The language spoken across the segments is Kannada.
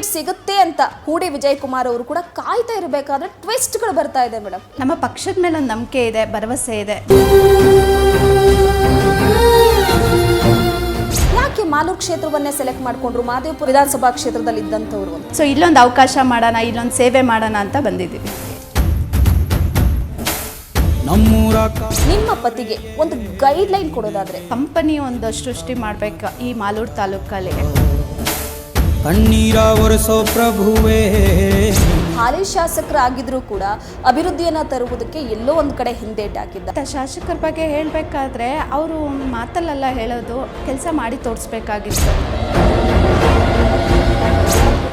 ಟಿಕೆಟ್ ಸಿಗುತ್ತೆ ಅಂತ ಹೂಡಿ ವಿಜಯ್ ಕುಮಾರ್ ಅವರು ಕೂಡ ಕಾಯ್ತಾ ಇರಬೇಕಾದ್ರೆ ಟ್ವಿಸ್ಟ್ಗಳು ಬರ್ತಾ ಇದೆ ಮೇಡಮ್ ನಮ್ಮ ಪಕ್ಷದ ಮೇಲೆ ಒಂದು ನಂಬಿಕೆ ಇದೆ ಭರವಸೆ ಇದೆ. ಯಾಕೆ ಮಾಲೂರು ಕ್ಷೇತ್ರವನ್ನೇ ಸೆಲೆಕ್ಟ್ ಮಾಡ್ಕೊಂಡ್ರು? ಮಾದೇವಪುರ ವಿಧಾನಸಭಾ ಕ್ಷೇತ್ರದಲ್ಲಿ ಇದ್ದಂಥವ್ರು. ಸೊ ಇಲ್ಲೊಂದು ಅವಕಾಶ ಮಾಡೋಣ ಇಲ್ಲೊಂದು ಸೇವೆ ಮಾಡೋಣ ಅಂತ ಬಂದಿದ್ದೀವಿ. ನಿಮ್ಮ ಪತಿಗೆ ಒಂದು ಗೈಡ್ ಲೈನ್ ಕೊಡೋದಾದ್ರೆ? ಕಂಪನಿ ಒಂದು ಸೃಷ್ಟಿ ಮಾಡ್ಬೇಕು ಈ ಮಾಲೂರು ತಾಲೂಕಲ್ಲಿ. ಕಣ್ಣೀರ ಒರೆಸೋ ಪ್ರಭುವೇ. ಹಾಲಿ ಶಾಸಕರಾಗಿದ್ರು ಕೂಡ ಅಭಿವೃದ್ಧಿಯನ್ನ ತರುವುದಕ್ಕೆ ಎಲ್ಲೋ ಒಂದು ಕಡೆ ಹಿಂದೇಟಾಕಿದ್ದ ಶಾಸಕರ ಬಗ್ಗೆ ಹೇಳಬೇಕಾದ್ರೆ ಅವರು ಮಾತಲ್ಲೆಲ್ಲ ಹೇಳೋದು ಕೆಲಸ ಮಾಡಿ ತೋರಿಸ್ಬೇಕಾಗಿತ್ತು.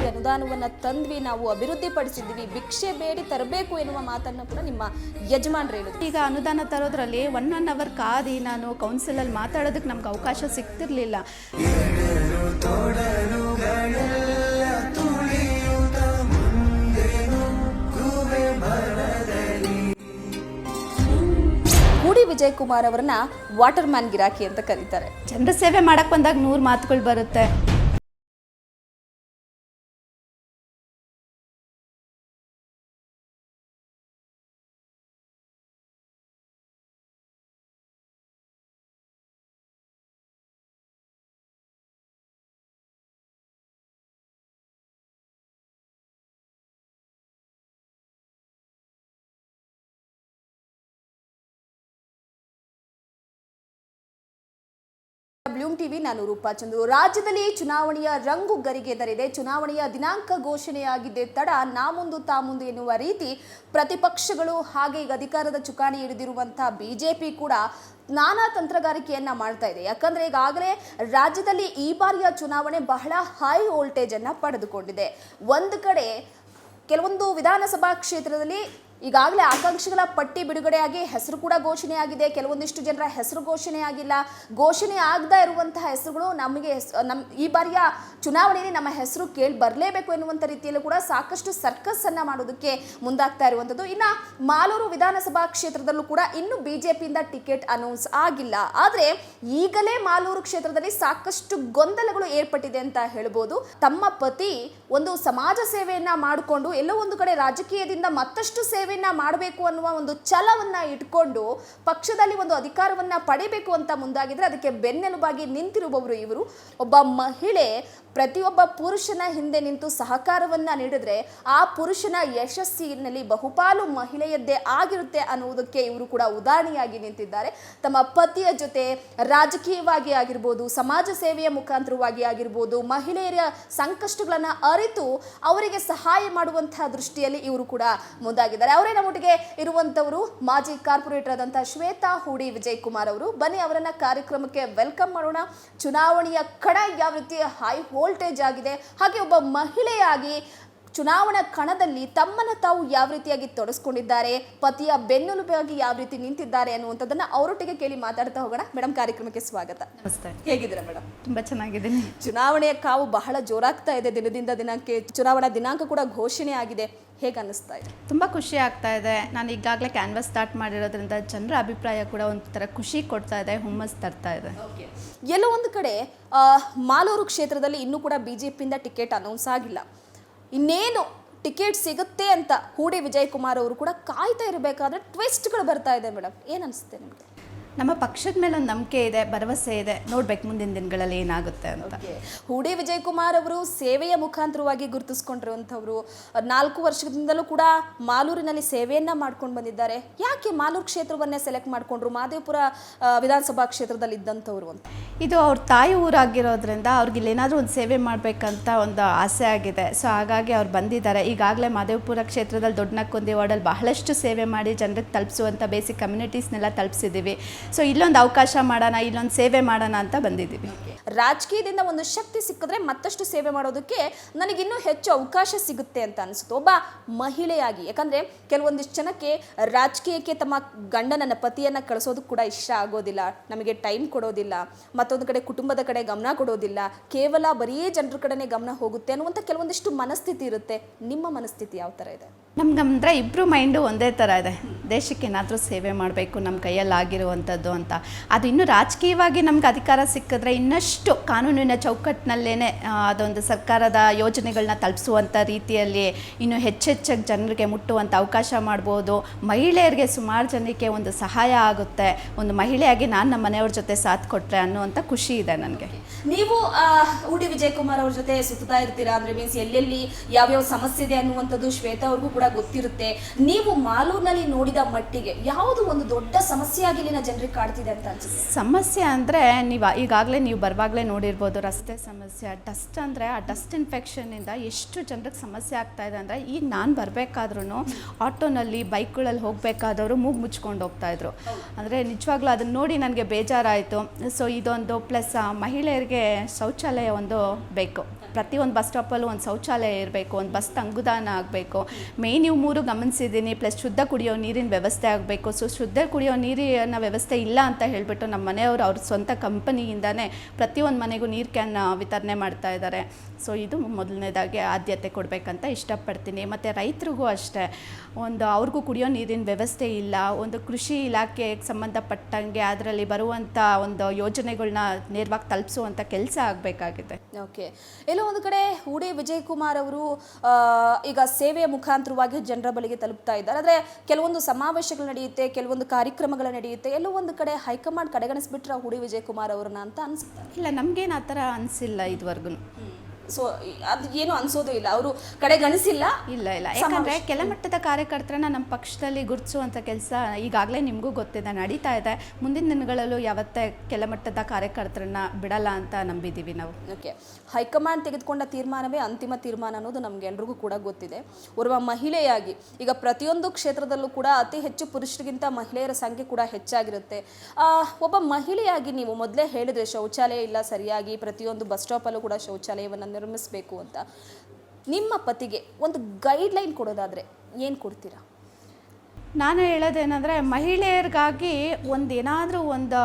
ಅನುದಾನವನ್ನು ತಂದ್ವಿ ನಾವು ಅಭಿವೃದ್ಧಿ ಪಡಿಸಿದ್ವಿ ಭಿಕ್ಷೆ ಬೇಡಿ ತರಬೇಕು ಎನ್ನುವ ಮಾತನ್ನು ಕೂಡ ನಿಮ್ಮ ಯಜಮಾನ್ರು ಹೇಳಿದ್ರು. ಈಗ ಅನುದಾನ ತರೋದ್ರಲ್ಲಿ ಒನ್ ಒನ್ ಅವರ್ ಕಾದಿ ನಾನು ಕೌನ್ಸಿಲಲ್ಲಿ ಮಾತಾಡೋದಕ್ಕೆ ನಮ್ಗೆ ಅವಕಾಶ ಸಿಗ್ತಿರ್ಲಿಲ್ಲ. ಹೂಡಿ ವಿಜಯ್ ಕುಮಾರ್ ಅವರನ್ನ ವಾಟರ್ ಮ್ಯಾನ್ ಗಿರಾಕಿ ಅಂತ ಕರೀತಾರೆ. ಜನರ ಸೇವೆ ಮಾಡಕ್ ಬಂದಾಗ ನೂರು ಮಾತುಗಳು ಬರುತ್ತೆ. ಬ್ಲೂಮ್ ಟಿವಿ ನಾನು ರೂಪಾ ಚಂದ್ರು. ರಾಜ್ಯದಲ್ಲಿ ಚುನಾವಣೆಯ ರಂಗು ಗರಿಗೆದರಿದೆ ಚುನಾವಣೆಯ ದಿನಾಂಕ ಘೋಷಣೆಯಾಗಿದ್ದ ತಡ ನಾ ಮುಂದು ತಾ ಮುಂದು ಎನ್ನುವ ರೀತಿ ಪ್ರತಿಪಕ್ಷಗಳು ಹಾಗೆ ಈಗ ಅಧಿಕಾರದ ಚುಕ್ಕಾಣಿ ಹಿಡಿದಿರುವಂತಹ ಬಿಜೆಪಿ ಕೂಡ ನಾನಾ ತಂತ್ರಗಾರಿಕೆಯನ್ನ ಮಾಡ್ತಾ ಇದೆ. ಯಾಕಂದ್ರೆ ಈಗಾಗಲೇ ರಾಜ್ಯದಲ್ಲಿ ಈ ಬಾರಿಯ ಚುನಾವಣೆ ಬಹಳ ಹೈ ವೋಲ್ಟೇಜ್ ಅನ್ನ ಪಡೆದುಕೊಂಡಿದೆ. ಒಂದು ಕಡೆ ಕೆಲವೊಂದು ವಿಧಾನಸಭಾ ಕ್ಷೇತ್ರದಲ್ಲಿ ಈಗಾಗಲೇ ಆಕಾಂಕ್ಷಿಗಳ ಪಟ್ಟಿ ಬಿಡುಗಡೆಯಾಗಿ ಹೆಸರು ಕೂಡ ಘೋಷಣೆಯಾಗಿದೆ. ಕೆಲವೊಂದಿಷ್ಟು ಜನರ ಹೆಸರು ಘೋಷಣೆ ಆಗಿಲ್ಲ ಘೋಷಣೆ ಆಗದ ಇರುವಂತಹ ಹೆಸರುಗಳು ನಮಗೆ ನಮ್ಮ ಈ ಬಾರಿಯ ಚುನಾವಣೆಯಲ್ಲಿ ನಮ್ಮ ಹೆಸರು ಕೇಳಿ ಬರಲೇಬೇಕು ಎನ್ನುವಂಥ ರೀತಿಯಲ್ಲೂ ಕೂಡ ಸಾಕಷ್ಟು ಸರ್ಕಸ್ ಅನ್ನ ಮಾಡೋದಕ್ಕೆ ಮುಂದಾಗ್ತಾ ಇರುವಂಥದ್ದು. ಇನ್ನು ಮಾಲೂರು ವಿಧಾನಸಭಾ ಕ್ಷೇತ್ರದಲ್ಲೂ ಕೂಡ ಇನ್ನು ಬಿಜೆಪಿಯಿಂದ ಟಿಕೆಟ್ ಅನೌನ್ಸ್ ಆಗಿಲ್ಲ. ಆದರೆ ಈಗಲೇ ಮಾಲೂರು ಕ್ಷೇತ್ರದಲ್ಲಿ ಸಾಕಷ್ಟು ಗೊಂದಲಗಳು ಏರ್ಪಟ್ಟಿದೆ ಅಂತ ಹೇಳ್ಬೋದು. ತಮ್ಮ ಪತಿ ಒಂದು ಸಮಾಜ ಸೇವೆಯನ್ನ ಮಾಡಿಕೊಂಡು ಎಲ್ಲೋ ಒಂದು ಕಡೆ ರಾಜಕೀಯದಿಂದ ಮತ್ತಷ್ಟು ಸೇವೆಯನ್ನ ಮಾಡಬೇಕು ಅನ್ನುವ ಒಂದು ಛಲವನ್ನ ಇಟ್ಕೊಂಡು ಪಕ್ಷದಲ್ಲಿ ಒಂದು ಅಧಿಕಾರವನ್ನ ಪಡಿಬೇಕು ಅಂತ ಮುಂದಾಗಿದ್ರೆ ಅದಕ್ಕೆ ಬೆನ್ನೆಲುಬಾಗಿ ನಿಂತಿರುವವರು ಇವರು. ಒಬ್ಬ ಮಹಿಳೆ ಪ್ರತಿಯೊಬ್ಬ ಪುರುಷನ ಹಿಂದೆ ನಿಂತು ಸಹಕಾರವನ್ನ ನೀಡಿದ್ರೆ ಆ ಪುರುಷನ ಯಶಸ್ಸಿನಲ್ಲಿ ಬಹುಪಾಲು ಮಹಿಳೆಯದ್ದೇ ಆಗಿರುತ್ತೆ ಅನ್ನುವುದಕ್ಕೆ ಇವರು ಕೂಡ ಉದಾಹರಣೆಯಾಗಿ ನಿಂತಿದ್ದಾರೆ. ತಮ್ಮ ಪತಿಯ ಜೊತೆ ರಾಜಕೀಯವಾಗಿ ಆಗಿರ್ಬೋದು, ಸಮಾಜ ಸೇವೆಯ ಮುಖಾಂತರವಾಗಿ ಆಗಿರ್ಬೋದು, ಮಹಿಳೆಯರ ಸಂಕಷ್ಟಗಳನ್ನ ಅರಿತು ಅವರಿಗೆ ಸಹಾಯ ಮಾಡುವಂತಹ ದೃಷ್ಟಿಯಲ್ಲಿ ಇವರು ಕೂಡ ಮುಂದಾಗಿದ್ದಾರೆ. ಅವರೇ ನಮ್ಮೊಟ್ಟಿಗೆ ಇರುವಂತವರು ಮಾಜಿ ಕಾರ್ಪೊರೇಟರ್ ಆದಂತಹ ಶ್ವೇತಾ ಹೂಡಿ ವಿಜಯ್ ಕುಮಾರ್ ಅವರು. ಬನ್ನಿ ಅವರನ್ನ ಕಾರ್ಯಕ್ರಮಕ್ಕೆ ವೆಲ್ಕಮ್ ಮಾಡೋಣ. ಚುನಾವಣೆಯ ಕಣ ಯಾವ ರೀತಿ ಹೈ ವೋಲ್ಟೇಜ್ ಆಗಿದೆ. ಹಾಗೆ ಒಬ್ಬ ಮಹಿಳೆಯಾಗಿ ಚುನಾವಣಾ ಕಣದಲ್ಲಿ ತಮ್ಮನ್ನು ತಾವು ಯಾವ ರೀತಿಯಾಗಿ ತೊಡಸ್ಕೊಂಡಿದ್ದಾರೆ ಪತಿಯ ಬೆನ್ನೆಲುಬಾಗಿ ಯಾವ ರೀತಿ ನಿಂತಿದ್ದಾರೆ ಅನ್ನುವಂಥದ್ದನ್ನ ಅವರೊಟ್ಟಿಗೆ ಕೇಳಿ ಮಾತಾಡ್ತಾ ಹೋಗೋಣ. ಮೇಡಮ್ ಕಾರ್ಯಕ್ರಮಕ್ಕೆ ಸ್ವಾಗತ. ನಮಸ್ತೆ. ಹೇಗಿದ್ದೀರಾ ಮೇಡಮ್ ತುಂಬ ಚೆನ್ನಾಗಿದ್ದೀನಿ. ಚುನಾವಣೆಯ ಕಾವು ಬಹಳ ಜೋರಾಗ್ತಾ ಇದೆ ದಿನದಿಂದ ದಿನಕ್ಕೆ. ಚುನಾವಣಾ ದಿನಾಂಕ ಕೂಡ ಘೋಷಣೆ ಆಗಿದೆ. ಹೇಗೆ ಅನ್ನಿಸ್ತಾ ಇದೆ? ತುಂಬ ಖುಷಿ ಆಗ್ತಾ ಇದೆ. ನಾನು ಈಗಾಗಲೇ ಕ್ಯಾನ್ವಾಸ್ ಸ್ಟಾರ್ಟ್ ಮಾಡಿರೋದ್ರಿಂದ ಜನರ ಅಭಿಪ್ರಾಯ ಕೂಡ ಒಂಥರ ಖುಷಿ ಕೊಡ್ತಾ ಇದೆ ಹುಮ್ಮಸ್ ತರ್ತಾ ಇದೆ. ಎಲ್ಲೋ ಒಂದು ಕಡೆ ಮಾಲೂರು ಕ್ಷೇತ್ರದಲ್ಲಿ ಇನ್ನೂ ಕೂಡ ಬಿಜೆಪಿಯಿಂದ ಟಿಕೆಟ್ ಅನೌನ್ಸ್ ಆಗಿಲ್ಲ. ಇನ್ನೇನು ಟಿಕೆಟ್ ಸಿಗುತ್ತೆ ಅಂತ ಹೂಡಿ ವಿಜಯ್ ಕುಮಾರ್ ಅವರು ಕೂಡ ಕಾಯ್ತಾ ಇರಬೇಕಾದ್ರೆ ಟ್ವಿಸ್ಟ್ಗಳು ಬರ್ತಾ ಇದೆ ಮೇಡಮ್. ಏನು ನಿಮಗೆ? ನಮ್ಮ ಪಕ್ಷದ ಮೇಲೆ ಒಂದು ನಂಬಿಕೆ ಇದೆ ಭರವಸೆ ಇದೆ. ನೋಡ್ಬೇಕು ಮುಂದಿನ ದಿನಗಳಲ್ಲಿ ಏನಾಗುತ್ತೆ ಅಂತ. ಹೂಡಿ ವಿಜಯ್ ಕುಮಾರ್ ಅವರು ಸೇವೆಯ ಮುಖಾಂತರವಾಗಿ ಗುರುತಿಸ್ಕೊಂಡಿರುವಂಥವ್ರು ನಾಲ್ಕು ವರ್ಷದಿಂದಲೂ ಕೂಡ ಮಾಲೂರಿನಲ್ಲಿ ಸೇವೆಯನ್ನ ಮಾಡ್ಕೊಂಡು ಬಂದಿದ್ದಾರೆ. ಯಾಕೆ ಮಾಲೂರು ಕ್ಷೇತ್ರವನ್ನೇ ಸೆಲೆಕ್ಟ್ ಮಾಡ್ಕೊಂಡ್ರು? ಮಾದೇವಪುರ ವಿಧಾನಸಭಾ ಕ್ಷೇತ್ರದಲ್ಲಿ ಇದ್ದಂಥವ್ರು ಅಂತ. ಇದು ಅವ್ರ ತಾಯಿ ಊರಾಗಿರೋದ್ರಿಂದ ಅವ್ರಿಗೆ ಇಲ್ಲೇನಾದರೂ ಒಂದು ಸೇವೆ ಮಾಡಬೇಕಂತ ಒಂದು ಆಸೆ ಆಗಿದೆ. ಸೊ ಹಾಗಾಗಿ ಅವ್ರು ಬಂದಿದ್ದಾರೆ. ಈಗಾಗಲೇ ಮಾದೇವಪುರ ಕ್ಷೇತ್ರದಲ್ಲಿ ದೊಡ್ಡನಕ್ಕೊಂದಿ ವಾರ್ಡಲ್ಲಿ ಬಹಳಷ್ಟು ಸೇವೆ ಮಾಡಿ ಜನರಿಗೆ ತಲುಪಿಸುವಂಥ ಬೇಸಿಕ್ ಕಮ್ಯುನಿಟೀಸ್ನೆಲ್ಲ ತಲುಪಿಸಿದ್ದೀವಿ. ಸೊ ಇಲ್ಲೊಂದು ಅವಕಾಶ ಮಾಡೋಣ, ಇಲ್ಲೊಂದು ಸೇವೆ ಮಾಡೋಣ ಅಂತ ಬಂದಿದ್ದೀವಿ. ರಾಜಕೀಯದಿಂದ ಒಂದು ಶಕ್ತಿ ಸಿಕ್ಕಿದ್ರೆ ಮತ್ತಷ್ಟು ಸೇವೆ ಮಾಡೋದಕ್ಕೆ ನನಗಿನ್ನೂ ಹೆಚ್ಚು ಅವಕಾಶ ಸಿಗುತ್ತೆ ಅಂತ ಅನಿಸುತ್ತೆ. ಒಬ್ಬ ಮಹಿಳೆಯಾಗಿ, ಯಾಕಂದರೆ ಕೆಲವೊಂದಿಷ್ಟು ಜನಕ್ಕೆ ರಾಜಕೀಯಕ್ಕೆ ತಮ್ಮ ಗಂಡನನ್ನ, ಪತಿಯನ್ನು ಕಳಿಸೋದಕ್ಕೆ ಕೂಡ ಇಷ್ಟ ಆಗೋದಿಲ್ಲ, ನಮಗೆ ಟೈಮ್ ಕೊಡೋದಿಲ್ಲ, ಮತ್ತೊಂದು ಕಡೆ ಕುಟುಂಬದ ಕಡೆ ಗಮನ ಕೊಡೋದಿಲ್ಲ, ಕೇವಲ ಬರೀ ಜನರ ಕಡೆನೇ ಗಮನ ಹೋಗುತ್ತೆ ಅನ್ನುವಂಥ ಕೆಲವೊಂದಿಷ್ಟು ಮನಸ್ಥಿತಿ ಇರುತ್ತೆ. ನಿಮ್ಮ ಮನಸ್ಥಿತಿ ಯಾವ ಥರ ಇದೆ? ನಮ್ಗಂದ್ರೆ ಇಬ್ಬರು ಮೈಂಡು ಒಂದೇ ಥರ ಇದೆ. ದೇಶಕ್ಕೆ ಏನಾದರೂ ಸೇವೆ ಮಾಡಬೇಕು ನಮ್ಮ ಕೈಯಲ್ಲಿ ಆಗಿರುವಂಥದ್ದು ಅಂತ. ಅದು ಇನ್ನೂ ರಾಜಕೀಯವಾಗಿ ನಮ್ಗೆ ಅಧಿಕಾರ ಸಿಕ್ಕಿದ್ರೆ ಇನ್ನಷ್ಟು ಕಾನೂನಿನ ಚೌಕಟ್ಟಿನಲ್ಲೇ ಅದೊಂದು ಸರ್ಕಾರದ ಯೋಜನೆಗಳನ್ನ ತಲುಪಿಸುವಂಥ ರೀತಿಯಲ್ಲಿ ಇನ್ನೂ ಹೆಚ್ಚೆಚ್ಚಾಗಿ ಜನರಿಗೆ ಮುಟ್ಟುವಂಥ ಅವಕಾಶ ಮಾಡ್ಬೋದು. ಮಹಿಳೆಯರಿಗೆ ಸುಮಾರು ಜನಕ್ಕೆ ಒಂದು ಸಹಾಯ ಆಗುತ್ತೆ. ಒಂದು ಮಹಿಳೆಯಾಗಿ ನಾನು ನಮ್ಮ ಮನೆಯವ್ರ ಜೊತೆ ಸಾಥ್ ಕೊಟ್ಟರೆ ಅನ್ನುವಂಥ ಖುಷಿ ಇದೆ ನನಗೆ. ನೀವು ಉಡಿ ವಿಜಯ್ ಕುಮಾರ್ ಅವ್ರ ಜೊತೆ ಸುತ್ತಾ ಇರ್ತೀರಾ? ಅಂದರೆ ಮೀನ್ಸ್ ಎಲ್ಲೆಲ್ಲಿ ಯಾವ್ಯಾವ ಸಮಸ್ಯೆ ಇದೆ ಅನ್ನುವಂಥದ್ದು ಶ್ವೇತಾ ಅವ್ರಿಗೂ ಕೂಡ ಗೊತ್ತಿರುತ್ತೆ. ನೀವು ಮಾಲೂರಿನಲ್ಲಿ ನೋಡಿದ ಮಟ್ಟಿಗೆ ಯಾವುದು ಒಂದು ದೊಡ್ಡ ಸಮಸ್ಯೆ ಆಗಿ ಇಲ್ಲಿನ ಜನರಿಗೆ ಕಾಡ್ತಿದೆ ಅಂತ ಅನ್ಸುತ್ತೆ? ಸಮಸ್ಯೆ ಅಂದರೆ ನೀವು ಈಗಾಗಲೇ ನೀವು ಬರುವಾಗಲೇ ನೋಡಿರ್ಬೋದು ರಸ್ತೆ ಸಮಸ್ಯೆ, ಡಸ್ಟ್ ಅಂದರೆ ಆ ಡಸ್ಟ್ ಇನ್ಫೆಕ್ಷನಿಂದ ಎಷ್ಟು ಜನರಿಗೆ ಸಮಸ್ಯೆ ಆಗ್ತಾ ಇದೆ ಅಂದರೆ ಈಗ ನಾನು ಬರಬೇಕಾದ್ರೂ ಆಟೋನಲ್ಲಿ, ಬೈಕ್ಗಳಲ್ಲಿ ಹೋಗಬೇಕಾದವರು ಮೂಗು ಮುಚ್ಕೊಂಡು ಹೋಗ್ತಾಯಿದ್ರು ಅಂದರೆ ನಿಜವಾಗ್ಲೂ ಅದನ್ನು ನೋಡಿ ನನಗೆ ಬೇಜಾರಾಯಿತು. ಸೊ ಇದೊಂದು ಪ್ಲಸ್ ಮಹಿಳೆಯರಿಗೆ ಶೌಚಾಲಯ ಒಂದು ಬೇಕು. ಪ್ರತಿಯೊಂದು ಬಸ್ ಸ್ಟಾಪಲ್ಲೂ ಒಂದು ಶೌಚಾಲಯ ಇರಬೇಕು, ಒಂದು ಬಸ್ ತಂಗುದಾನ ಆಗಬೇಕು. ಮೇನ್ ಇವು ಮೂರು ಗಮನಿಸಿದ್ದೀನಿ ಪ್ಲಸ್ ಶುದ್ಧ ಕುಡಿಯೋ ನೀರಿನ ವ್ಯವಸ್ಥೆ ಆಗಬೇಕು. ಸೊ ಶುದ್ಧ ಕುಡಿಯೋ ನೀರಿನ ವ್ಯವಸ್ಥೆ ಇಲ್ಲ ಅಂತ ಹೇಳಿಬಿಟ್ಟು ನಮ್ಮ ಮನೆಯವರು ಅವ್ರ ಸ್ವಂತ ಕಂಪನಿಯಿಂದನೇ ಪ್ರತಿಯೊಂದು ಮನೆಗೂ ನೀರು ಕ್ಯಾನ್ ವಿತರಣೆ ಮಾಡ್ತಾ ಇದ್ದಾರೆ. ಸೊ ಇದು ಮೊದಲನೇದಾಗಿ ಆದ್ಯತೆ ಕೊಡಬೇಕಂತ ಇಷ್ಟಪಡ್ತೀನಿ. ಮತ್ತು ರೈತರಿಗೂ ಅಷ್ಟೇ, ಒಂದು ಅವ್ರಿಗೂ ಕುಡಿಯೋ ನೀರಿನ ವ್ಯವಸ್ಥೆ ಇಲ್ಲ, ಒಂದು ಕೃಷಿ ಇಲಾಖೆಗೆ ಸಂಬಂಧಪಟ್ಟಂಗೆ ಅದರಲ್ಲಿ ಬರುವಂಥ ಒಂದು ಯೋಜನೆಗಳನ್ನ ನೇರವಾಗಿ ತಲುಪಿಸುವಂಥ ಕೆಲಸ ಆಗಬೇಕಾಗಿದೆ. ಓಕೆ ಎಲ್ಲೋ ಒಂದು ಕಡೆ ಉಡಿ ವಿಜಯ್ ಕುಮಾರ್ ಅವರು ಈಗ ಸೇವೆಯ ಮುಖಾಂತರವಾಗಿ ಜನರ ಬಳಿಗೆ ತಲುಪ್ತಾ ಇದ್ದಾರೆ. ಆದರೆ ಕೆಲವೊಂದು ಸಮಾವೇಶಗಳು ನಡೆಯುತ್ತೆ ಕೆಲವೊಂದು ಕಾರ್ಯಕ್ರಮಗಳು ನಡೆಯುತ್ತೆ. ಎಲ್ಲೋ ಒಂದು ಕಡೆ ಹೈಕಮಾಂಡ್ ಕಡೆಗಣಿಸ್ಬಿಟ್ರೆ ಹುಡಿ ವಿಜಯ್ ಕುಮಾರ್ ಅವ್ರನ್ನ ಅಂತ ಅನಿಸ್ತಾರೆ ಇಲ್ಲ ನಮಗೇನು ಆ ಥರ ಅನಿಸಿಲ್ಲ ಇದುವರೆಗೂ ಸೊ ಅದು ಏನು ಅನ್ಸೋದು ಇಲ್ಲ. ಅವರು ಕಡೆಗಣಿಸಿಲ್ಲ ಇಲ್ಲ ಇಲ್ಲ. ಯಾಕಂದರೆ ಕೆಳಮಟ್ಟದ ಕಾರ್ಯಕರ್ತರನ್ನ ನಮ್ಮ ಪಕ್ಷದಲ್ಲಿ ಗುರುತಿಸುವಂಥ ಕೆಲಸ ಈಗಾಗಲೇ ನಿಮಗೂ ಗೊತ್ತಿದೆ ನಡೀತಾ ಇದೆ. ಮುಂದಿನ ದಿನಗಳಲ್ಲೂ ಯಾವತ್ತೇ ಕೆಳಮಟ್ಟದ ಕಾರ್ಯಕರ್ತರನ್ನ ಬಿಡಲ್ಲ ಅಂತ ನಂಬಿದ್ದೀವಿ ನಾವು. ಓಕೆ. ಹೈಕಮಾಂಡ್ ತೆಗೆದುಕೊಂಡ ತೀರ್ಮಾನವೇ ಅಂತಿಮ ತೀರ್ಮಾನ ಅನ್ನೋದು ನಮಗೆಲ್ರಿಗೂ ಕೂಡ ಗೊತ್ತಿದೆ. ಓರ್ವ ಮಹಿಳೆಯಾಗಿ ಈಗ ಪ್ರತಿಯೊಂದು ಕ್ಷೇತ್ರದಲ್ಲೂ ಕೂಡ ಅತಿ ಹೆಚ್ಚು ಪುರುಷರಿಗಿಂತ ಮಹಿಳೆಯರ ಸಂಖ್ಯೆ ಕೂಡ ಹೆಚ್ಚಾಗಿರುತ್ತೆ. ಆ, ಒಬ್ಬ ಮಹಿಳೆಯಾಗಿ ನೀವು ಮೊದಲೇ ಹೇಳಿದ್ರೆ ಶೌಚಾಲಯ ಇಲ್ಲ ಸರಿಯಾಗಿ ಪ್ರತಿಯೊಂದು ಬಸ್ ಸ್ಟಾಪಲ್ಲೂ ಕೂಡ ಶೌಚಾಲಯವನ್ನು ನಿರ್ಮಿಸಬೇಕು ಅಂತ. ನಿಮ್ಮ ಪತಿಗೆ ಒಂದು ಗೈಡ್ಲೈನ್ ಕೊಡೋದಾದರೆ ಏನು ಕೊಡ್ತೀರಾ? ನಾನು ಹೇಳೋದೇನೆಂದರೆ ಮಹಿಳೆಯರಿಗಾಗಿ ಒಂದು ಏನಾದರೂ ಒಂದು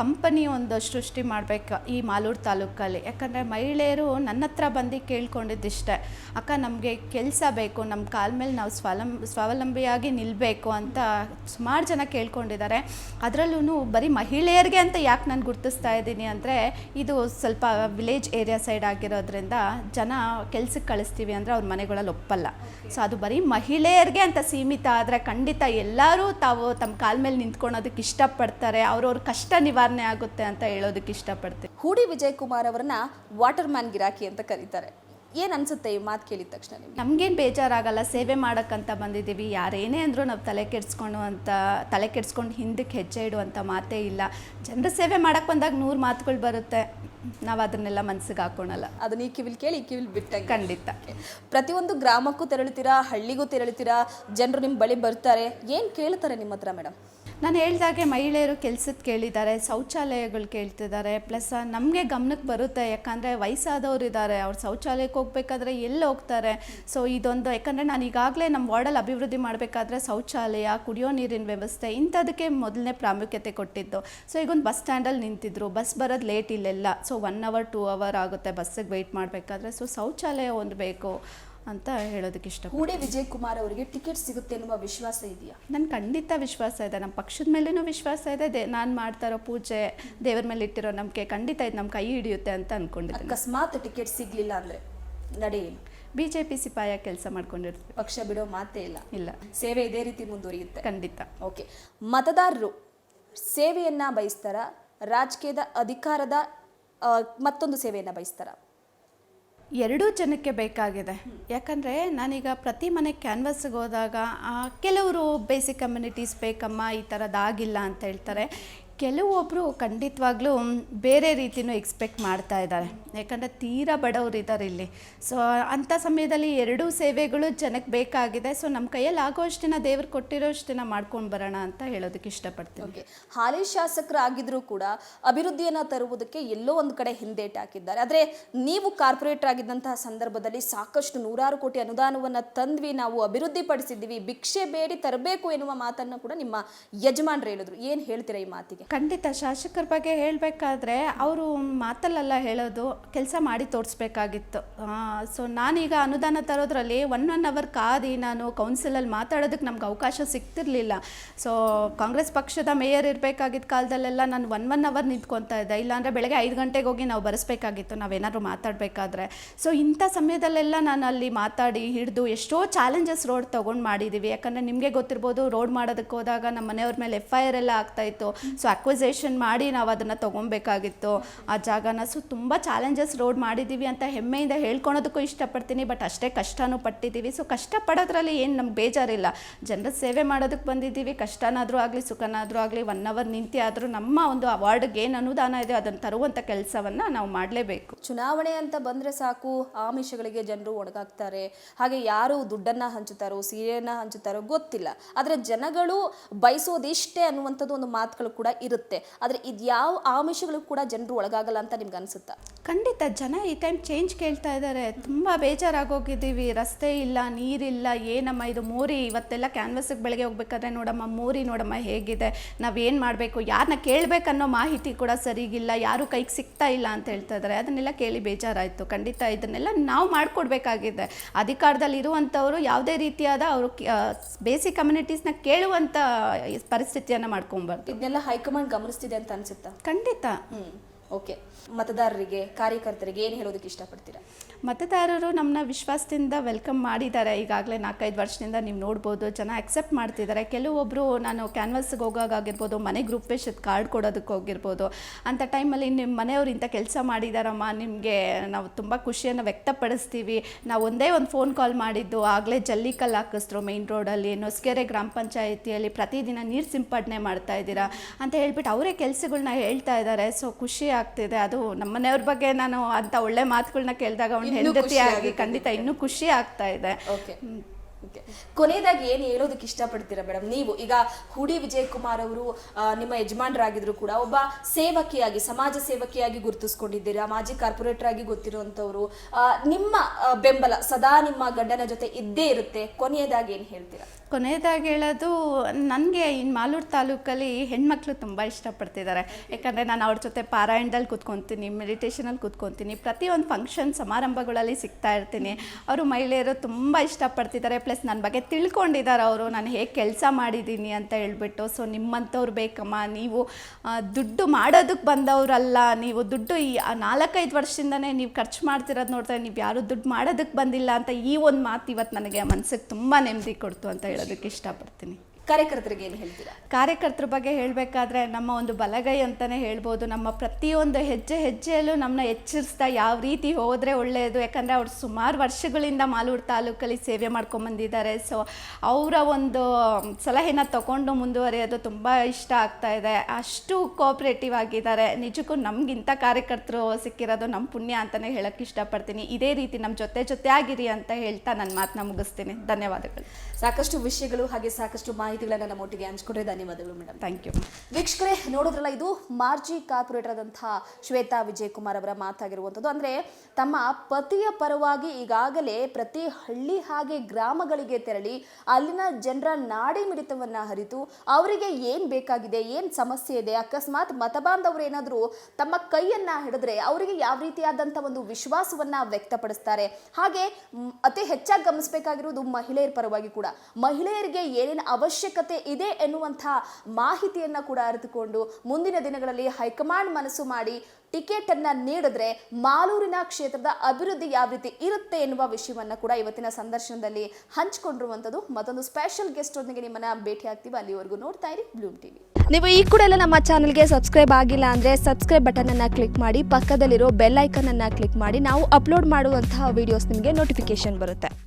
ಕಂಪನಿ ಒಂದು ಸೃಷ್ಟಿ ಮಾಡಬೇಕು ಈ ಮಾಲೂರು ತಾಲೂಕಲ್ಲಿ. ಯಾಕಂದರೆ ಮಹಿಳೆಯರು ನನ್ನ ಹತ್ರ ಬಂದು ಕೇಳ್ಕೊಂಡಿದ್ದಿಷ್ಟೇ, ಅಕ್ಕ, ನಮಗೆ ಕೆಲಸ ಬೇಕು ನಮ್ಮ ಕಾಲ ಮೇಲೆ ನಾವು ಸ್ವಾಲಂ, ಸ್ವಾವಲಂಬಿಯಾಗಿ ನಿಲ್ಲಬೇಕು ಅಂತ ಸುಮಾರು ಜನ ಕೇಳ್ಕೊಂಡಿದ್ದಾರೆ. ಅದರಲ್ಲೂ ಬರೀ ಮಹಿಳೆಯರಿಗೆ ಅಂತ ಯಾಕೆ ನಾನು ಗುರ್ತಿಸ್ತಾ ಇದ್ದೀನಿ ಅಂದರೆ, ಇದು ಸ್ವಲ್ಪ ವಿಲೇಜ್ ಏರಿಯಾ ಸೈಡ್ ಆಗಿರೋದ್ರಿಂದ ಜನ ಕೆಲ್ಸಕ್ಕೆ ಕಳಿಸ್ತೀವಿ ಅಂದರೆ ಅವ್ರ ಮನೆಗಳಲ್ಲಿ ಒಪ್ಪಲ್ಲ. ಸೊ ಅದು ಬರೀ ಮಹಿಳೆಯರಿಗೆ ಅಂತ ಸೀಮಿತ ಆದರೆ ಖಂಡಿತ ಎಲ್ಲರೂ ತಾವು ತಮ್ಮ ಕಾಲ ಮೇಲೆ ನಿಂತ್ಕೊಳೋದಕ್ಕೆ ಇಷ್ಟಪಡ್ತಾರೆ ಅವ್ರವ್ರ ಕಷ್ಟ ನಿವಾರಣೆ ಆಗುತ್ತೆ ಅಂತ ಹೇಳೋದಕ್ಕೆ ಇಷ್ಟಪಡ್ತೀನಿ ಹೂಡಿ ವಿಜಯ್ ಕುಮಾರ್ ಅವರನ್ನ ವಾಟರ್ ಮ್ಯಾನ್ ಗಿರಾಕಿ ಅಂತ ಕರೀತಾರೆ. ಏನು ಅನ್ಸುತ್ತೆ ಈ ಮಾತು ಕೇಳಿದ ತಕ್ಷಣ ನಿಮ್ಗೆ? ನಮಗೇನು ಬೇಜಾರಾಗಲ್ಲ ಸೇವೆ ಮಾಡೋಕ್ಕಂತ ಬಂದಿದ್ದೀವಿ. ಯಾರೇನೇ ಅಂದರೂ ನಾವು ತಲೆ ಕೆಡ್ಸ್ಕೊಂಡು ಅಂತ ತಲೆ ಕೆಡ್ಸ್ಕೊಂಡು ಹಿಂದಕ್ಕೆ ಹೆಜ್ಜೆ ಇಡುವಂಥ ಮಾತೇ ಇಲ್ಲ. ಜನರ ಸೇವೆ ಮಾಡೋಕ್ಕೆ ಬಂದಾಗ ನೂರು ಮಾತುಗಳು ಬರುತ್ತೆ. ನಾವು ಅದನ್ನೆಲ್ಲ ಮನಸ್ಸಿಗೆ ಹಾಕೋಣಲ್ಲ ಅದನ್ನ ಈ ಕಿವಿಲ್ ಕೇಳಿ ಈ ಕಿವಿಲ್ ಬಿಟ್ಟ ಖಂಡಿತ. ಪ್ರತಿಯೊಂದು ಗ್ರಾಮಕ್ಕೂ ತೆರಳುತ್ತೀರಾ ಹಳ್ಳಿಗೂ ತೆರಳುತ್ತೀರಾ ಜನರು ನಿಮ್ಮ ಬಳಿ ಬರ್ತಾರೆ ಏನು ಕೇಳ್ತಾರೆ ನಿಮ್ಮ ಹತ್ರ ಮೇಡಮ್ ನಾನು ಹೇಳ್ದಾಗೆ ಮಹಿಳೆಯರು ಕೆಲ್ಸದ ಕೇಳಿದ್ದಾರೆ, ಶೌಚಾಲಯಗಳು ಕೇಳ್ತಿದ್ದಾರೆ ಪ್ಲಸ್ ನಮಗೆ ಗಮನಕ್ಕೆ ಬರುತ್ತೆ. ಯಾಕಂದರೆ ವಯಸ್ಸಾದವ್ರು ಇದ್ದಾರೆ ಅವ್ರು ಶೌಚಾಲಯಕ್ಕೆ ಹೋಗ್ಬೇಕಾದ್ರೆ ಎಲ್ಲಿ ಹೋಗ್ತಾರೆ? ಸೊ ಇದೊಂದು, ಯಾಕಂದರೆ ನಾನು ಈಗಾಗಲೇ ನಮ್ಮ ವಾರ್ಡಲ್ಲಿ ಅಭಿವೃದ್ಧಿ ಮಾಡಬೇಕಾದ್ರೆ ಶೌಚಾಲಯ, ಕುಡಿಯೋ ನೀರಿನ ವ್ಯವಸ್ಥೆ ಇಂಥದಕ್ಕೆ ಮೊದಲನೇ ಪ್ರಾಮುಖ್ಯತೆ ಕೊಟ್ಟಿದ್ದು. ಸೊ ಈಗೊಂದು ಬಸ್ ಸ್ಟ್ಯಾಂಡಲ್ಲಿ ನಿಂತಿದ್ರು ಬಸ್ ಬರೋದು ಲೇಟ್ ಇಲ್ಲೆಲ್ಲ. So one hour two hour ಆಗುತ್ತೆ ಬಸ್ಸಿಗೆ ವೆಯ್ಟ್ ಮಾಡಬೇಕಾದ್ರೆ. ಸೊ ಶೌಚಾಲಯ ಒಂದು ಬೇಕು. ಅಂತ ಹೇಳೋದಕ್ಕೆ ಇಷ್ಟ ಹೂಡೆ ವಿಜಯ್ ಕುಮಾರ್ ಅವರಿಗೆ ಟಿಕೆಟ್ ಸಿಗುತ್ತೆ ಎನ್ನುವ ವಿಶ್ವಾಸ ಇದೆಯಾ? ನನ್ಗೆ ಖಂಡಿತ ವಿಶ್ವಾಸ ಇದೆ. ನಮ್ಮ ಪಕ್ಷದ ಮೇಲೂ ವಿಶ್ವಾಸ ಇದೆ. ದೇ ನಾನು ಮಾಡ್ತಾ ಇರೋ ಪೂಜೆ ದೇವರ ಮೇಲೆ ಇಟ್ಟಿರೋ ನಂಬಿಕೆ ಖಂಡಿತ ಇದು ನಮ್ಮ ಕೈ ಹಿಡಿಯುತ್ತೆ ಅಂತ ಅಂದ್ಕೊಂಡಿದ್ದೀನಿ ಅಕಸ್ಮಾತ್ ಟಿಕೆಟ್ ಸಿಗ್ಲಿಲ್ಲ ಅಂದ್ರೆ ನಡೆಯೇನು ಬಿ ಜೆ ಪಿ ಸಿಪಾಯ ಕೆಲಸ ಮಾಡ್ಕೊಂಡಿರ್ತೀವಿ. ಪಕ್ಷ ಬಿಡೋ ಮಾತೇ ಇಲ್ಲ. ಇಲ್ಲ. ಸೇವೆ ಇದೇ ರೀತಿ ಮುಂದುವರಿಯುತ್ತೆ. ಖಂಡಿತ. ಓಕೆ. ಮತದಾರರು ಸೇವೆಯನ್ನು ಬಯಸ್ತಾರ? ರಾಜಕೀಯದ ಅಧಿಕಾರದ ಮತ್ತೊಂದು ಸೇವೆಯನ್ನು ಬಯಸ್ತಾರ? ಎರಡೂ ಜನಕ್ಕೆ ಬೇಕಾಗಿದೆ. ಯಾಕಂದರೆ ನಾನೀಗ ಪ್ರತಿ ಮನೆ ಕ್ಯಾನ್ವಸ್ಗೆ ಹೋದಾಗ ಕೆಲವರು ಬೇಸಿಕ್ ಕಮ್ಯುನಿಟೀಸ್ ಬೇಕಮ್ಮ, ಈ ಥರದ್ದಾಗಿಲ್ಲ ಅಂತ ಹೇಳ್ತಾರೆ. ಕೆಲವೊಬ್ಬರು ಖಂಡಿತವಾಗ್ಲೂ ಬೇರೆ ರೀತಿನೂ ಎಕ್ಸ್ಪೆಕ್ಟ್ ಮಾಡ್ತಾ ಇದ್ದಾರೆ. ಯಾಕಂದರೆ ತೀರಾ ಬಡವರು ಇದ್ದಾರೆ ಇಲ್ಲಿ. ಸೊ ಅಂಥ ಸಮಯದಲ್ಲಿ ಎರಡೂ ಸೇವೆಗಳು ಜನಕ್ಕೆ ಬೇಕಾಗಿದೆ. ಸೊ ನಮ್ಮ ಕೈಯಲ್ಲಿ ಆಗೋಷ್ಟಿನ ದೇವ್ರು ಕೊಟ್ಟಿರೋಷ್ಟಿನ ಮಾಡ್ಕೊಂಡು ಬರೋಣ ಅಂತ ಹೇಳೋದಕ್ಕೆ ಇಷ್ಟಪಡ್ತೀವಿ ಓಕೆ ಹಾಲಿ ಶಾಸಕರಾಗಿದ್ದರೂ ಕೂಡ ಅಭಿವೃದ್ಧಿಯನ್ನು ತರುವುದಕ್ಕೆ ಎಲ್ಲೋ ಒಂದು ಕಡೆ ಹಿಂದೇಟು ಹಾಕಿದ್ದಾರೆ. ಆದರೆ ನೀವು ಕಾರ್ಪೊರೇಟರ್ ಆಗಿದ್ದಂತಹ ಸಂದರ್ಭದಲ್ಲಿ ಸಾಕಷ್ಟು ನೂರಾರು ಕೋಟಿ ಅನುದಾನವನ್ನು ತಂದ್ವಿ ನಾವು ಅಭಿವೃದ್ಧಿ ಪಡಿಸಿದ್ವಿ ಭಿಕ್ಷೆ ಬೇಡಿ ತರಬೇಕು ಎನ್ನುವ ಮಾತನ್ನು ಕೂಡ ನಿಮ್ಮ ಯಜಮಾನ್ರು ಹೇಳಿದ್ರು. ಏನು ಹೇಳ್ತೀರಾ ಈ ಮಾತಿಗೆ? ಖಂಡಿತ. ಶಾಸಕರ ಬಗ್ಗೆ ಹೇಳಬೇಕಾದ್ರೆ ಅವರು ಮಾತಲ್ಲೆಲ್ಲ ಹೇಳೋದು. ಕೆಲಸ ಮಾಡಿ ತೋರಿಸ್ಬೇಕಾಗಿತ್ತು. ಸೊ ನಾನೀಗ ಅನುದಾನ ತರೋದ್ರಲ್ಲಿ ಒನ್ ಒನ್ ಅವರ್ ಕಾದಿ ನಾನು ಕೌನ್ಸಿಲಲ್ಲಿ ಮಾತಾಡೋದಕ್ಕೆ ನಮ್ಗೆ ಅವಕಾಶ ಸಿಗ್ತಿರ್ಲಿಲ್ಲ. ಸೊ ಕಾಂಗ್ರೆಸ್ ಪಕ್ಷದ ಮೇಯರ್ ಇರಬೇಕಾಗಿದ್ದ ಕಾಲದಲ್ಲೆಲ್ಲ ನಾನು ಒನ್ ಒನ್ ಅವರ್ ನಿಂತ್ಕೊತಾ ಇದ್ದೆ. ಇಲ್ಲಾಂದರೆ ಬೆಳಗ್ಗೆ ಐದು ಗಂಟೆಗೆ ಹೋಗಿ ನಾವು ಬರೆಸ್ಬೇಕಾಗಿತ್ತು. ನಾವೇನಾದ್ರು ಮಾತಾಡಬೇಕಾದ್ರೆ. ಸೊ ಇಂಥ ಸಮಯದಲ್ಲೆಲ್ಲ ನಾನು ಅಲ್ಲಿ ಮಾತಾಡಿ ಹಿಡಿದು ಎಷ್ಟೋ ಚಾಲೆಂಜಸ್ ರೋಡ್ ತೊಗೊಂಡು ಮಾಡಿದ್ದೀವಿ ಯಾಕಂದರೆ ನಿಮಗೆ ಗೊತ್ತಿರ್ಬೋದು ರೋಡ್ ಮಾಡೋದಕ್ಕೆ ಹೋದಾಗ ನಮ್ಮ ಮನೆಯವ್ರ ಮೇಲೆ ಎಫ್ ಐ ಆರ್ ಎಲ್ಲ ಆಗ್ತಾಯಿತ್ತು ಸೊ ಅಕ್ವಿಸೇಷನ್ ಮಾಡಿ ನಾವು ಅದನ್ನು ತೊಗೊಬೇಕಾಗಿತ್ತು. ಆ ಜಾಗನ ಸೊ ತುಂಬ ಚಾಲೆಂಜಸ್ ರೋಡ್ ಮಾಡಿದ್ದೀವಿ ಅಂತ ಹೆಮ್ಮೆಯಿಂದ ಹೇಳ್ಕೊಳೋದಕ್ಕೂ ಇಷ್ಟಪಡ್ತೀನಿ ಬಟ್ ಅಷ್ಟೇ ಕಷ್ಟನೂ ಪಟ್ಟಿದ್ದೀವಿ ಸೊ ಕಷ್ಟಪಡೋದ್ರಲ್ಲಿ ಏನು ನಮ್ಗೆ ಬೇಜಾರಿಲ್ಲ. ಜನರ ಸೇವೆ ಮಾಡೋದಕ್ಕೆ ಬಂದಿದ್ದೀವಿ ಕಷ್ಟನಾದರೂ ಆಗಲಿ, ಸುಖನಾದರೂ ಆಗಲಿ ಒನ್ ಅವರ್ ನಿಂತಿ ಆದರೂ ನಮ್ಮ ಒಂದು ಅವಾರ್ಡ್ಗೆ ಏನು ಅನುದಾನ ಇದೆ, ಅದನ್ನು ತರುವಂಥ ಕೆಲಸವನ್ನು ನಾವು ಮಾಡಲೇಬೇಕು. ಚುನಾವಣೆ ಅಂತ ಬಂದರೆ ಸಾಕು, ಆಮಿಷಗಳಿಗೆ ಜನರು ಒಣಗಾಗ್ತಾರೆ ಹಾಗೆ ಯಾರು ದುಡ್ಡನ್ನು ಹಂಚುತ್ತಾರೋ, ಸೀರೆಯನ್ನು ಹಂಚುತ್ತಾರೋ ಗೊತ್ತಿಲ್ಲ. ಆದರೆ ಜನಗಳು ಬಯಸೋದಿಷ್ಟೇ ಅನ್ನುವಂಥದ್ದು ಒಂದು ಮಾತುಗಳು ಕೂಡ ಇರುತ್ತೆ. ಆದರೆ ಇದು ಯಾವ ಆಮಿಷಗಳು ಕೂಡ ಜನರು ಒಳಗಾಗಲ್ಲ ಅಂತ ನಿಮ್ಗೆ ಅನ್ಸುತ್ತಾ ಖಂಡಿತ ಜನ ಈ ಟೈಮ್ ಚೇಂಜ್ ಕೇಳ್ತಾ ಇದ್ದಾರೆ ತುಂಬ ಬೇಜಾರಾಗೋಗಿದ್ದೀವಿ. ರಸ್ತೆ ಇಲ್ಲ ನೀರಿಲ್ಲ ಏನಮ್ಮ ಇದು ಮೋರಿ? ಇವತ್ತೆಲ್ಲ ಕ್ಯಾನ್ವಸ್ಗೆ ಬೆಳಗ್ಗೆ ಹೋಗ್ಬೇಕಾದ್ರೆ ನೋಡಮ್ಮ ಮೋರಿ ನೋಡಮ್ಮ ಹೇಗಿದೆ? ನಾವೇನು ಮಾಡಬೇಕು? ಯಾರನ್ನ ಕೇಳಬೇಕನ್ನೋ ಮಾಹಿತಿ ಕೂಡ ಸರಿಗಿಲ್ಲ. ಯಾರು ಕೈಗೆ ಸಿಗ್ತಾ ಇಲ್ಲ ಅಂತ ಹೇಳ್ತಾ ಇದ್ದಾರೆ ಅದನ್ನೆಲ್ಲ ಕೇಳಿ ಬೇಜಾರಾಯಿತು. ಖಂಡಿತ ಇದನ್ನೆಲ್ಲ ನಾವು ಮಾಡಿಕೊಡ್ಬೇಕಾಗಿದೆ. ಅಧಿಕಾರದಲ್ಲಿ ಇರುವಂಥವರು ಯಾವುದೇ ರೀತಿಯಾದ ಅವರು ಬೇಸಿಕ್ ಕಮ್ಯುನಿಟೀಸ್ನ ಕೇಳುವಂಥ ಪರಿಸ್ಥಿತಿಯನ್ನು ಮಾಡ್ಕೊಂಬಾರ್ದು. ಇದನ್ನೆಲ್ಲ ಹೈಕಮಾಂಡ್ ಗಮನಿಸ್ತಿದೆ ಅಂತ ಅನ್ಸುತ್ತಾ? ಖಂಡಿತ. ಹ್ಮ್. ಓಕೆ. ಮತದಾರರಿಗೆ ಕಾರ್ಯಕರ್ತರಿಗೆ ಏನು ಹೇಳೋದಕ್ಕೆ ಇಷ್ಟಪಡ್ತೀರಾ? ಮತದಾರರು ನಮ್ಮನ್ನ ವಿಶ್ವಾಸದಿಂದ ವೆಲ್ಕಮ್ ಮಾಡಿದ್ದಾರೆ. ಈಗಾಗಲೇ ನಾಲ್ಕೈದು ವರ್ಷದಿಂದ ನೀವು ನೋಡ್ಬೋದು, ಜನ ಅಕ್ಸೆಪ್ಟ್ ಮಾಡ್ತಿದ್ದಾರೆ. ಕೆಲವೊಬ್ಬರು ನಾನು ಕ್ಯಾನ್ವಸ್ಗೆ ಹೋಗೋಗಾಗಿರ್ಬೋದು ಮನೆ ಗ್ರೂಪ್ ವೇಷದ ಕಾರ್ಡ್ ಕೊಡೋದಕ್ಕೆ ಹೋಗಿರ್ಬೋದು. ಅಂಥ ಟೈಮಲ್ಲಿ ನಿಮ್ಮ ಮನೆಯವ್ರು ಇಂಥ ಕೆಲಸ ಮಾಡಿದಾರಮ್ಮ, ನಿಮಗೆ ನಾವು ತುಂಬ ಖುಷಿಯನ್ನು ವ್ಯಕ್ತಪಡಿಸ್ತೀವಿ. ನಾವು ಒಂದೇ ಒಂದು ಫೋನ್ ಕಾಲ್ ಮಾಡಿದ್ದು, ಆಗಲೇ ಜಲ್ಲಿಕಲ್ಲು ಹಾಕಿಸ್ರು ಮೇನ್ ರೋಡಲ್ಲಿ ನೊಸ್ಕೆರೆ ಗ್ರಾಮ ಪಂಚಾಯಿತಿಯಲ್ಲಿ ಪ್ರತಿದಿನ ನೀರು ಸಿಂಪಡಣೆ ಮಾಡ್ತಾ ಇದ್ದೀರಾ ಅಂತ ಹೇಳ್ಬಿಟ್ಟು ಅವರೇ ಕೆಲಸಗಳನ್ನ ಹೇಳ್ತಾ ಇದ್ದಾರೆ. ಸೊ ಖುಷಿ ಆಗ್ತಿದೆ. ಅದು ನಮ್ಮ ಮನೆಯವ್ರ ಬಗ್ಗೆ ನಾನು ಅಂಥ ಒಳ್ಳೆ ಮಾತುಗಳನ್ನ ಕೇಳಿದಾಗ ಒಂದು ಇನ್ನೂ ಹೆಂಡತಿ ಖುಷಿ ಆಗಿ ಖಂಡಿತ ಇನ್ನೂ ಖುಷಿ ಆಗ್ತಾ ಇದೆ. ಕೊನೆಯದಾಗಿ ಏನು ಹೇಳೋದಕ್ಕೆ ಇಷ್ಟಪಡ್ತೀರಾ ಮೇಡಮ್? ನೀವು ಈಗ ಹುಡಿ ವಿಜಯ್ ಕುಮಾರ್ ಅವರು ನಿಮ್ಮ ಯಜಮಾನರಾಗಿದ್ರು ಕೂಡ ಒಬ್ಬ ಸೇವಕಿಯಾಗಿ ಸಮಾಜ ಸೇವಕಿಯಾಗಿ ಗುರುತಿಸ್ಕೊಂಡಿದ್ದೀರಾ ಮಾಜಿ ಕಾರ್ಪೊರೇಟರ್ ಆಗಿ ಗೊತ್ತಿರುವಂತವ್ರು ನಿಮ್ಮ ಬೆಂಬಲ ಸದಾ ನಿಮ್ಮ ಗಂಡನ ಜೊತೆ ಇದ್ದೇ ಇರುತ್ತೆ. ಕೊನೆಯದಾಗಿ ಏನು ಹೇಳ್ತೀರಾ? ಕೊನೆಯದಾಗಿ ಹೇಳೋದು, ನನಗೆ ಇನ್ನು ಮಾಲೂರು ತಾಲೂಕಲ್ಲಿ ಹೆಣ್ಮಕ್ಳು ತುಂಬ ಇಷ್ಟಪಡ್ತಿದ್ದಾರೆ ಯಾಕಂದರೆ ನಾನು ಅವ್ರ ಜೊತೆ ಪಾರಾಯಣದಲ್ಲಿ ಕೂತ್ಕೊತೀನಿ ಮೆಡಿಟೇಷನಲ್ಲಿ ಕೂತ್ಕೊತೀನಿ, ಪ್ರತಿಯೊಂದು ಫಂಕ್ಷನ್ ಸಮಾರಂಭಗಳಲ್ಲಿ ಸಿಗ್ತಾ ಇರ್ತೀನಿ. ಅವರು ಮಹಿಳೆಯರು ತುಂಬ ಇಷ್ಟಪಡ್ತಿದ್ದಾರೆ ಪ್ಲಸ್ ನನ್ನ ಬಗ್ಗೆ ತಿಳ್ಕೊಂಡಿದ್ದಾರೆ ಅವರು, ನಾನು ಹೇಗೆ ಕೆಲಸ ಮಾಡಿದ್ದೀನಿ ಅಂತ ಹೇಳ್ಬಿಟ್ಟು. ಸೊ ನಿಮ್ಮಂಥವ್ರು ಬೇಕಮ್ಮ, ನೀವು ದುಡ್ಡು ಮಾಡೋದಕ್ಕೆ ಬಂದವರಲ್ಲ, ನೀವು ದುಡ್ಡು ಈ ನಾಲ್ಕೈದು ವರ್ಷದಿಂದನೇ ನೀವು ಖರ್ಚು ಮಾಡ್ತಿರೋದು ನೋಡ್ತಾರೆ ನೀವು ಯಾರು ದುಡ್ಡು ಮಾಡೋದಕ್ಕೆ ಬಂದಿಲ್ಲ ಅಂತ ಈ ಒಂದು ಮಾತು ಇವತ್ತು ನನಗೆ ಮನಸ್ಸಿಗೆ ತುಂಬ ನೆಮ್ಮದಿ ಕೊಡ್ತು ಅಂತ ಹೇಳೋದಕ್ಕೆ ಇಷ್ಟಪಡ್ತೀನಿ. ಕಾರ್ಯಕರ್ತರಿಗೆ ಏನು ಹೇಳ್ತೀರಾ? ಕಾರ್ಯಕರ್ತರ ಬಗ್ಗೆ ಹೇಳಬೇಕಾದ್ರೆ ನಮ್ಮ ಒಂದು ಬಲಗೈ ಅಂತಲೇ ಹೇಳ್ಬೋದು. ನಮ್ಮ ಪ್ರತಿಯೊಂದು ಹೆಜ್ಜೆ ಹೆಜ್ಜೆಯಲ್ಲೂ ನಮ್ಮನ್ನ ಎಚ್ಚರಿಸ್ತಾ ಯಾವ ರೀತಿ ಹೋದರೆ ಒಳ್ಳೆಯದು ಯಾಕಂದರೆ ಅವ್ರು ಸುಮಾರು ವರ್ಷಗಳಿಂದ ಮಾಲೂರು ತಾಲೂಕಲ್ಲಿ ಸೇವೆ ಮಾಡ್ಕೊಂಬಂದಿದ್ದಾರೆ ಸೊ ಅವರ ಒಂದು ಸಲಹೆನ ತಗೊಂಡು ಮುಂದುವರಿಯೋದು ತುಂಬ ಇಷ್ಟ ಆಗ್ತಾ ಇದೆ. ಅಷ್ಟು ಕೋಆಪ್ರೇಟಿವ್ ಆಗಿದ್ದಾರೆ. ನಿಜಕ್ಕೂ ನಮಗಿಂತ ಕಾರ್ಯಕರ್ತರು ಸಿಕ್ಕಿರೋದು ನಮ್ಮ ಪುಣ್ಯ ಅಂತಲೇ ಹೇಳೋಕ್ಕೆ ಇಷ್ಟಪಡ್ತೀನಿ. ಇದೇ ರೀತಿ ನಮ್ಮ ಜೊತೆ ಜೊತೆ ಆಗಿರಿ ಅಂತ ಹೇಳ್ತಾ ನನ್ನ ಮಾತನ್ನ ಮುಗಿಸ್ತೀನಿ. ಧನ್ಯವಾದಗಳು. ಸಾಕಷ್ಟು ವಿಷಯಗಳು ಹಾಗೆ ಸಾಕಷ್ಟು ಮಾಹಿತಿಗಳನ್ನ ನಮ್ಮೊಟ್ಟಿಗೆ ಹಂಚ್ಕೊಂಡ್ರೆ ಧನ್ಯವಾದಗಳು ಮೇಡಮ್. ಥ್ಯಾಂಕ್ ಯು ವೀಕ್ಷಕರೇ ನೋಡಿದ್ರಲ್ಲ ಇದು ಮಾರ್ಜಿ ಕಾರ್ಪೊರೇಟರ್ ಆದಂತಹ ಶ್ವೇತಾ ವಿಜಯ್ ಕುಮಾರ್ ಅವರ ಮಾತಾಗಿರುವಂಥದ್ದು. ಅಂದ್ರೆ ತಮ್ಮ ಪತಿಯ ಪರವಾಗಿ ಈಗಾಗಲೇ ಪ್ರತಿ ಹಳ್ಳಿ ಹಾಗೆ ಗ್ರಾಮಗಳಿಗೆ ತೆರಳಿ ಅಲ್ಲಿನ ಜನರ ನಾಡಿ ಮಿಡಿತವನ್ನ ಹರಿತು ಅವರಿಗೆ ಏನ್ ಬೇಕಾಗಿದೆ ಏನ್ ಸಮಸ್ಯೆ ಇದೆ ಅಕಸ್ಮಾತ್ ಮತಬಾಂಧವರು ಏನಾದರೂ ತಮ್ಮ ಕೈಯನ್ನ ಹಿಡಿದ್ರೆ ಅವರಿಗೆ ಯಾವ ರೀತಿಯಾದಂಥ ಒಂದು ವಿಶ್ವಾಸವನ್ನ ವ್ಯಕ್ತಪಡಿಸ್ತಾರೆ. ಹಾಗೆ ಅತಿ ಹೆಚ್ಚಾಗಿ ಗಮನಿಸಬೇಕಾಗಿರುವುದು ಮಹಿಳೆಯರ ಪರವಾಗಿ ಕೂಡ. ಮಹಿಳೆಯರಿಗೆ ಏನೇನು ಅವಶ್ಯಕತೆ ಇದೆ ಎನ್ನುವಂಥ ಮಾಹಿತಿಯನ್ನ ಕೂಡ ಅರಿತುಕೊಂಡು ಮುಂದಿನ ದಿನಗಳಲ್ಲಿ ಹೈಕಮಾಂಡ್ ಮನಸ್ಸು ಮಾಡಿ ಟಿಕೆಟ್ ಅನ್ನ ನೀಡಿದ್ರೆ ಮಾಲೂರಿನ ಕ್ಷೇತ್ರದ ಅಭಿವೃದ್ಧಿ ಯಾವ ರೀತಿ ಇರುತ್ತೆ ಎನ್ನುವ ವಿಷಯವನ್ನ ಕೂಡ ಇವತ್ತಿನ ಸಂದರ್ಶನದಲ್ಲಿ ಹಂಚಿಕೊಂಡಿರುವಂಥದ್ದು. ಮತ್ತೊಂದು ಸ್ಪೆಷಲ್ ಗೆಸ್ಟ್ ಒಂದಿಗೆ ನಿಮ್ಮನ್ನ ಭೇಟಿ ಆಗ್ತೀವಿ ಅಲ್ಲಿವರೆಗೂ ನೋಡ್ತಾ ಇರಿ ಬ್ಲೂಮ್ ಟಿವಿ ನೀವು ಈ ಕೂಡ ಎಲ್ಲ ನಮ್ಮ ಚಾನಲ್ಗೆ ಸಬ್ಸ್ಕ್ರೈಬ್ ಆಗಿಲ್ಲ ಅಂದರೆ ಸಬ್ಸ್ಕ್ರೈಬ್ ಬಟನ್ ಅನ್ನು ಕ್ಲಿಕ್ ಮಾಡಿ, ಪಕ್ಕದಲ್ಲಿರೋ ಬೆಲ್ ಐಕನನ್ನು ಕ್ಲಿಕ್ ಮಾಡಿ, ನಾವು ಅಪ್ಲೋಡ್ ಮಾಡುವಂತಹ ವಿಡಿಯೋಸ್ ನಿಮಗೆ ನೋಟಿಫಿಕೇಶನ್ ಬರುತ್ತೆ.